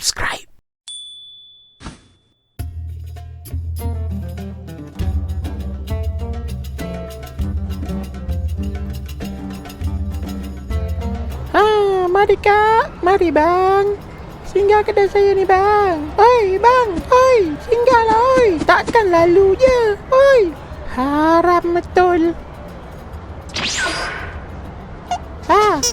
subscribe. Ha, mari kak, mari bang. Singgah kedai saya ni bang. Oi bang, oi, singgahlah oi. Takkan lalu je, oi. Haram betul. Ha,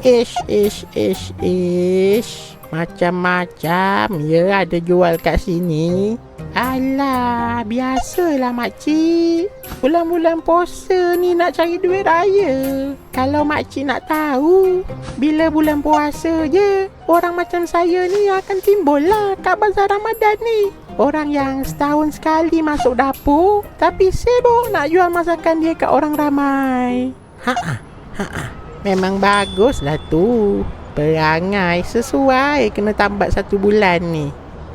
ish, ish, ish, ish. Macam-macam ya ada jual kat sini. Alah, biasalah makcik. Bulan-bulan puasa ni nak cari duit raya. Kalau makcik nak tahu, bila bulan puasa je, orang macam saya ni akan timbul lah kat bazar Ramadan ni. Orang yang setahun sekali masuk dapur, tapi sibuk nak jual masakan dia kat orang ramai. Ha-ha, ha-ha. Memang baguslah tu. Perangai sesuai kena tambat satu bulan ni.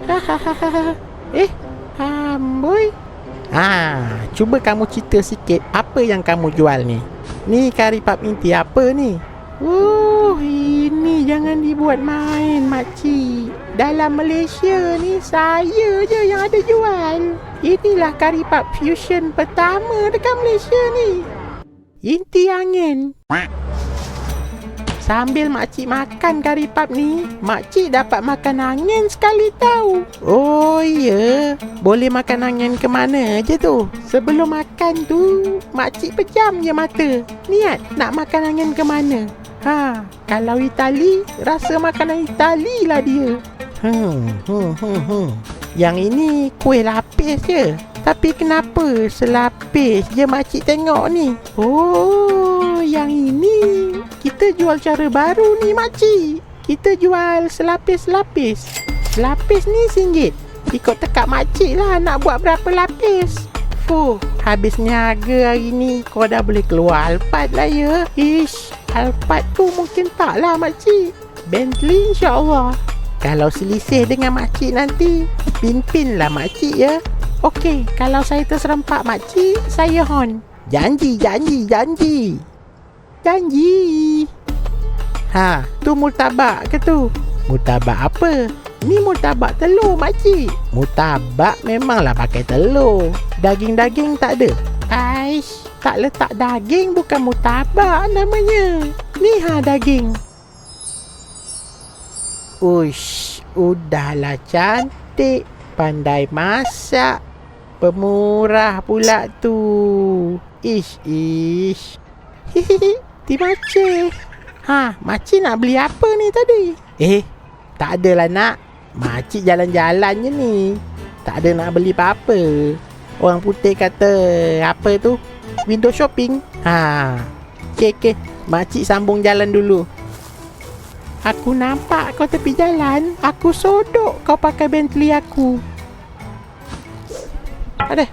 Eh, amboi. Ha, cuba kamu cerita sikit apa yang kamu jual ni. Ni kari pap inti apa ni? Oh, ini jangan dibuat main, makcik. Dalam Malaysia ni, saya je yang ada jual. Inilah kari pap fusion pertama dekat Malaysia ni. Inti angin. Sambil makcik makan kari pap ni, makcik dapat makan angin sekali tahu. Oh ya, boleh makan angin ke mana je tu? Sebelum makan tu, makcik pejam je mata. Niat nak makan angin ke mana? Ha, kalau Itali, rasa makanan Itali lah dia. Hmm, hmm, hmm, hmm. Yang ini kuih lapis je. Tapi kenapa selapis je makcik tengok ni? Oh, yang ini jual cara baru ni makcik. Kita jual selapis-lapis. Selapis ni singgit. Ikut tekak makcik lah nak buat berapa lapis. Fuh, habisnya harga hari ni kau dah boleh keluar Alphard lah ya. Ish, Alphard tu mungkin tak lah makcik. Bentley insyaAllah. Kalau selisih dengan makcik nanti, pin-pin lah makcik ya. Okey, kalau saya terserempak makcik, saya hon. Janji, janji, janji. Janji. Ha, tu murtabak ke tu? Murtabak apa? Ni murtabak telur makcik. Murtabak memanglah pakai telur. Daging-daging tak ada. Aish, tak letak daging bukan murtabak namanya. Ni ha daging. Uish, udahlah cantik. Pandai masak. Pemurah pula tu. Ish, ish. Hihihi, ti macik. Ha, makcik nak beli apa ni tadi? Eh, tak adalah nak. Makcik jalan-jalan je ni. Tak ada nak beli apa-apa. Orang putih kata apa tu? Window shopping. Ha. Okey, okey. Makcik sambung jalan dulu. Aku nampak kau tepi jalan. Aku sodok kau pakai Bentley aku. Ada.